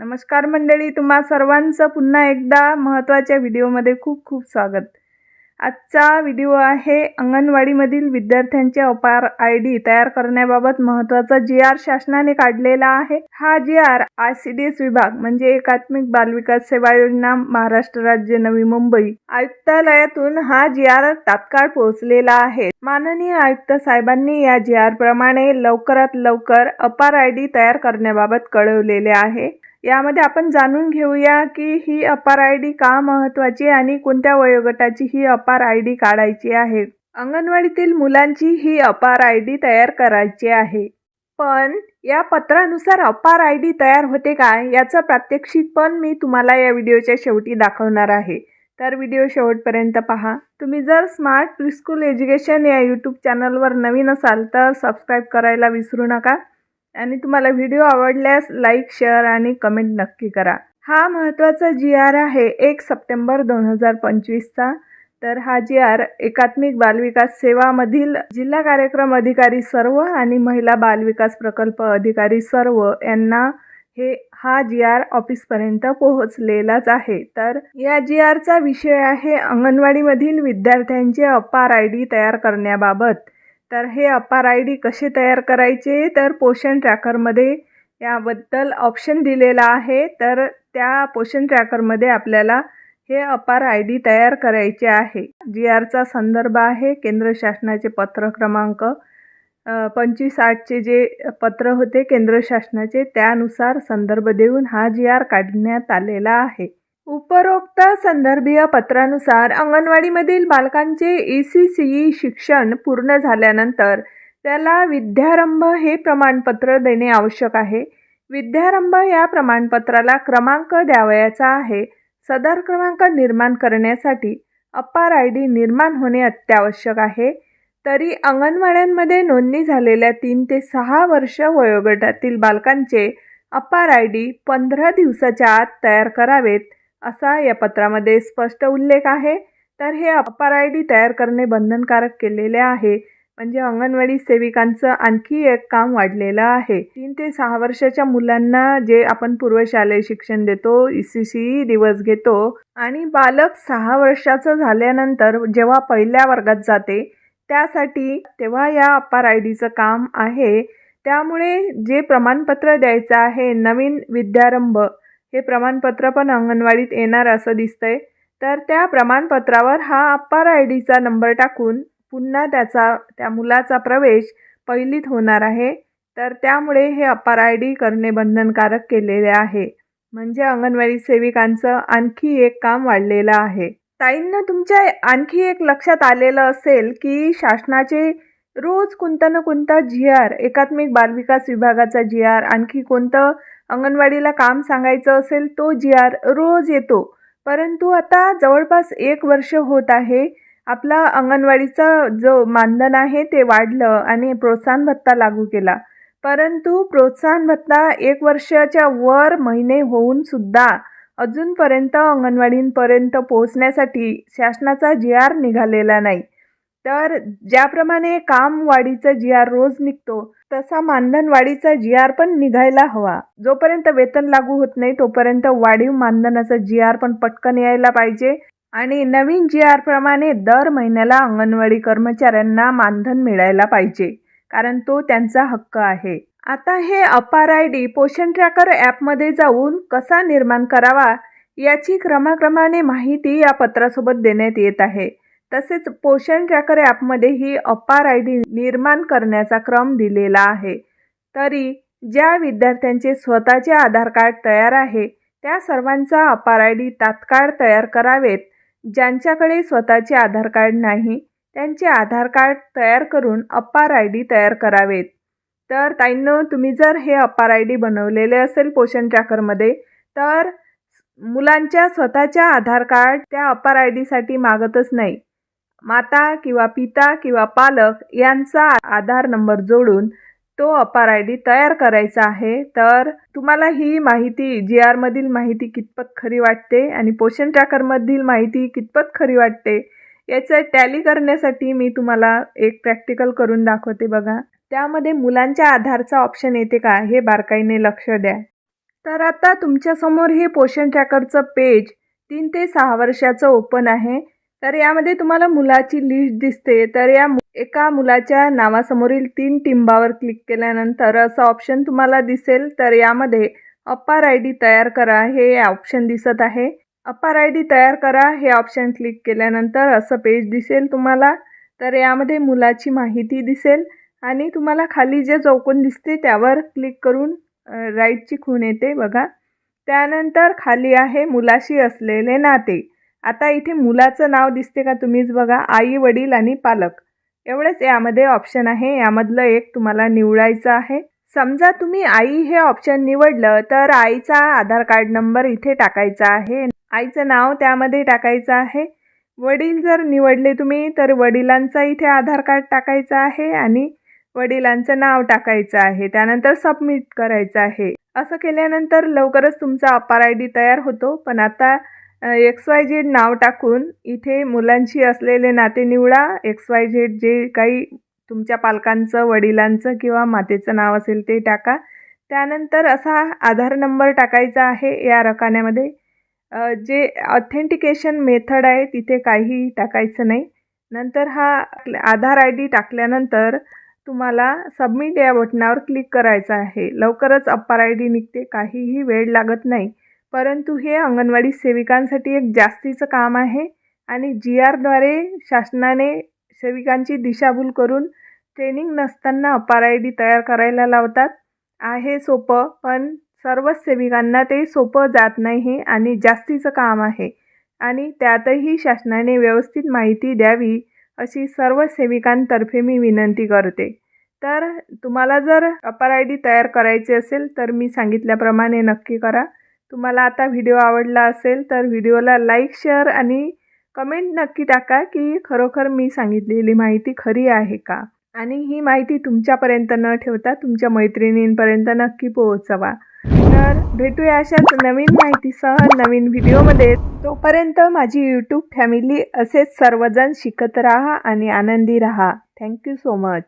नमस्कार मंडळी तुम्हा सर्वांचं पुन्हा एकदा महत्त्वाच्या व्हिडिओमध्ये खूप खूप स्वागत. आजचा व्हिडिओ आहे अंगणवाडीमधील विद्यार्थ्यांचे अपार आय डी तयार करण्याबाबत महत्त्वाचा जी आर शासनाने काढलेला आहे. हा G R I C D S विभाग म्हणजे एकात्मिक बालविकास सेवा योजना महाराष्ट्र राज्य नवी मुंबई आयुक्तालयातून हा जी आर तात्काळ पोहोचलेला आहे. माननीय आयुक्त साहेबांनी या जी आर प्रमाणे लवकरात लवकर अपार आय डी तयार करण्याबाबत कळवलेले आहे. यामध्ये आपण जाणून घेऊया की ही अपार आय डी का महत्त्वाची आणि कोणत्या वयोगटाची ही अपार आय डी काढायची आहे? अंगणवाडीतील मुलांची ही अपार आय डी तयार करायची आहे. पण या पत्रानुसार अपार आय डी तयार होते काय याचं प्रात्यक्षिक पण मी तुम्हाला या व्हिडिओच्या शेवटी दाखवणार आहे. तर व्हिडिओ शेवटपर्यंत पहा. तुम्ही जर स्मार्ट प्रिस्कूल एज्युकेशन या यूट्यूब चॅनलवर नवीन असाल तर सबस्क्राईब करायला विसरू नका. आणि तुम्हाला व्हिडिओ आवडल्यास लाईक शेअर आणि कमेंट नक्की करा. हा महत्त्वाचा जी आर आहे एक सप्टेंबर दोन हजार पंचवीसचा. तर हा जी आर एकात्मिक बालविकास सेवामधील जिल्हा कार्यक्रम अधिकारी सर्व आणि महिला बालविकास प्रकल्प अधिकारी सर्व यांना हे हा जी आर ऑफिसपर्यंत पोहोचलेलाच आहे. तर या जी आरचा विषय आहे अंगणवाडीमधील विद्यार्थ्यांचे अपार आय डी तयार करण्याबाबत. तर हे अपार आय डी कसे तयार करायचे? तर पोषण ट्रॅकरमध्ये याबद्दल ऑप्शन दिलेला आहे. तर त्या पोषण ट्रॅकरमध्ये आपल्याला हे अपार आय डी तयार करायचे आहे. जी आरचा संदर्भ आहे. केंद्र शासनाचे पत्र क्रमांक पंचवीस आठचे जे पत्र होते केंद्र शासनाचे त्यानुसार संदर्भ देऊन हा जी आर काढण्यात आलेला आहे. उपरोक्त संदर्भीय पत्रानुसार अंगणवाडीमधील बालकांचे ई सी सी ई शिक्षण पूर्ण झाल्यानंतर त्याला विद्यारंभ हे प्रमाणपत्र देणे आवश्यक आहे. विद्यारंभ या प्रमाणपत्राला क्रमांक द्यावयाचा आहे. सदर क्रमांक निर्माण करण्यासाठी अप्पार आय डी निर्माण होणे अत्यावश्यक आहे. तरी अंगणवाड्यांमध्ये नोंदणी झालेल्या तीन ते सहा वर्ष वयोगटातील बालकांचे अप्पार आय डी पंधरा दिवसाच्या आत तयार करावेत. असा या पत्रामध्ये स्पष्ट उल्लेख आहे. तर हे अपार आय डी तयार करणे बंधनकारक केलेले आहे. म्हणजे अंगणवाडी सेविकांचं आणखी एक काम वाढलेलं आहे. तीन ते सहा वर्षाच्या मुलांना जे आपण पूर्वशालेय शिक्षण देतो ई सी सी दिवस घेतो आणि बालक सहा वर्षाचं झाल्यानंतर जेव्हा पहिल्या वर्गात जाते त्यासाठी तेव्हा या अपार आय डीचं काम आहे. त्यामुळे जे प्रमाणपत्र द्यायचं आहे नवीन विद्यारंभ हे प्रमाणपत्र पण अंगणवाडीत येणार असं दिसतंय. तर त्या प्रमाणपत्रावर हा अप्पार आय डीचा नंबर टाकून पुन्हा त्याचा त्या मुलाचा प्रवेश पहिलीत होणार आहे. तर त्यामुळे हे अप्पार आय डी करणे बंधनकारक केलेले आहे. म्हणजे अंगणवाडी सेविकांचं आणखी एक काम वाढलेलं आहे. ताईंना तुमच्या आणखी एक लक्षात आलेलं असेल की शासनाचे रोज कोणता ना कोणता जी आर एकात्मिक बालविकास विभागाचा जी आर आणखी कोणतं अंगणवाडीला काम सांगायचं असेल तो जी आर रोज येतो. परंतु आता जवळपास एक वर्ष होत आहे. आपला अंगणवाडीचा जो मानधन आहे ते वाढलं आणि प्रोत्साहन भत्ता लागू केला. परंतु प्रोत्साहन भत्ता एक वर्षाच्या वर महिने होऊन सुद्धा अजूनपर्यंत अंगणवाडींपर्यंत पोहोचण्यासाठी शासनाचा जी आर निघालेला नाही. तर ज्याप्रमाणे काम वाढीचा जी आर रोज निघतो तसा मानधनवाढीचा जी आर पण निघायला हवा. जोपर्यंत वेतन लागू होत नाही तोपर्यंत वाढीव मानधनाचा जी आर पण पटकन यायला पाहिजे. आणि नवीन जी आर प्रमाणे दर महिन्याला अंगणवाडी कर्मचाऱ्यांना मानधन मिळायला पाहिजे कारण तो त्यांचा हक्क आहे. आता हे अपार आय डी पोषण ट्रॅकर ॲपमध्ये जाऊन कसा निर्माण करावा याची क्रमाक्रमाने माहिती या पत्रासोबत देण्यात येत आहे. तसेच पोषण ट्रॅकर ॲपमध्ये ही अपार आय डी निर्माण करण्याचा क्रम दिलेला आहे. तरी ज्या विद्यार्थ्यांचे स्वतःचे आधार कार्ड तयार आहे त्या सर्वांचा अपार आय डी तात्काळ तयार करावेत. ज्यांच्याकडे स्वतःचे आधार कार्ड नाही त्यांचे आधार कार्ड तयार करून अपार आय डी तयार करावेत. तर ताईंनो तुम्ही जर हे अपार आय डी बनवलेले असेल पोषण ट्रॅकरमध्ये तर मुलांच्या स्वतःच्या आधार कार्ड त्या अपार आय डीसाठी मागतच नाही. माता किंवा पिता किंवा पालक यांचा आधार नंबर जोडून तो अपार आय डी तयार करायचा आहे. तर तुम्हाला ही माहिती जी आरमधील माहिती कितपत खरी वाटते आणि पोषण ट्रॅकरमधील माहिती कितपत खरी वाटते याचं टॅली करण्यासाठी मी तुम्हाला एक प्रॅक्टिकल करून दाखवते बघा. त्यामध्ये मुलांच्या आधारचा ऑप्शन येते का हे बारकाईने लक्ष द्या. तर आता तुमच्यासमोर हे पोषण ट्रॅकरचं पेज तीन ते सहा वर्षाचं ओपन आहे. तर यामध्ये तुम्हाला मुलाची लिस्ट दिसते. तर या एका मुलाच्या नावासमोरील तीन टिंबावर क्लिक केल्यानंतर असं ऑप्शन तुम्हाला दिसेल. तर यामध्ये अप्पार आय डी तयार करा. हे ऑप्शन दिसत आहे. अप्पार आय डी तयार करा. हे ऑप्शन क्लिक केल्यानंतर असं पेज दिसेल तुम्हाला. तर यामध्ये मुलाची माहिती दिसेल आणि तुम्हाला खाली जे चौकोन दिसते त्यावर क्लिक करून राईटची खूण येते बघा. त्यानंतर खाली आहे मुलाशी असलेले नाते. आता इथे मुलाचं नाव दिसते का तुम्हीच बघा. आई वडील आणि पालक. एवढंच यामध्ये ऑप्शन आहे. यामधलं एक तुम्हाला निवडायचं आहे. समजा तुम्ही आई हे ऑप्शन निवडलं तर आईचा आधार कार्ड नंबर इथे टाकायचा आहे. आईचं नाव त्यामध्ये टाकायचं आहे. वडील जर निवडले तुम्ही तर वडिलांचा इथे आधार कार्ड टाकायचं आहे आणि वडिलांचं नाव टाकायचं आहे. त्यानंतर सबमिट करायचं आहे. असं केल्यानंतर लवकरच तुमचा अपार आय डी तयार होतो. पण आता एक्स वाय झेड नाव टाकून इथे मुलांशी असलेले नाते निवडा. एक्स वाय झेड जे काही तुमच्या पालकांचं वडिलांचं किंवा मातेचं नाव असेल ते टाका. त्यानंतर असा आधार नंबर टाकायचा आहे या रकान्यामध्ये. जे ऑथेंटिकेशन मेथड आहे तिथे काहीही टाकायचं नाही. नंतर हा आधार आय डी टाकल्यानंतर तुम्हाला सबमिट या बटनावर क्लिक करायचं आहे. लवकरच अप्पार आय डी निघते. काहीही वेळ लागत नाही. परंतु हे अंगणवाडी सेविकांसाठी एक जास्तीचं काम आहे आणि जी आरद्वारे शासनाने सेविकांची दिशाभूल करून ट्रेनिंग नसताना अपार आय डी तयार करायला लावतात. आहे सोपं पण सर्वच सेविकांना ते सोपं जात नाही आणि जास्तीचं काम आहे आणि त्यातही शासनाने व्यवस्थित माहिती द्यावी अशी सर्व सेविकांतर्फे मी विनंती करते. तर तुम्हाला जर अपार आय डी तयार करायचे असेल तर मी सांगितल्याप्रमाणे नक्की करा. तुम्हाला आता व्हिडिओ आवडला असेल तर व्हिडिओला लाईक शेअर आणि कमेंट नक्की टाका की खरोखर मी सांगितलेली माहिती खरी आहे का? आणि ही माहिती तुमच्यापर्यंत न ठेवता तुमच्या मैत्रिणींपर्यंत नक्की पोहोचवा. तर भेटूया अशाच नवीन माहितीसह नवीन व्हिडिओमध्ये तोपर्यंत माझी यूट्यूब फॅमिली असेच सर्वजण शिकत राहा आणि आनंदी राहा. Thank you so much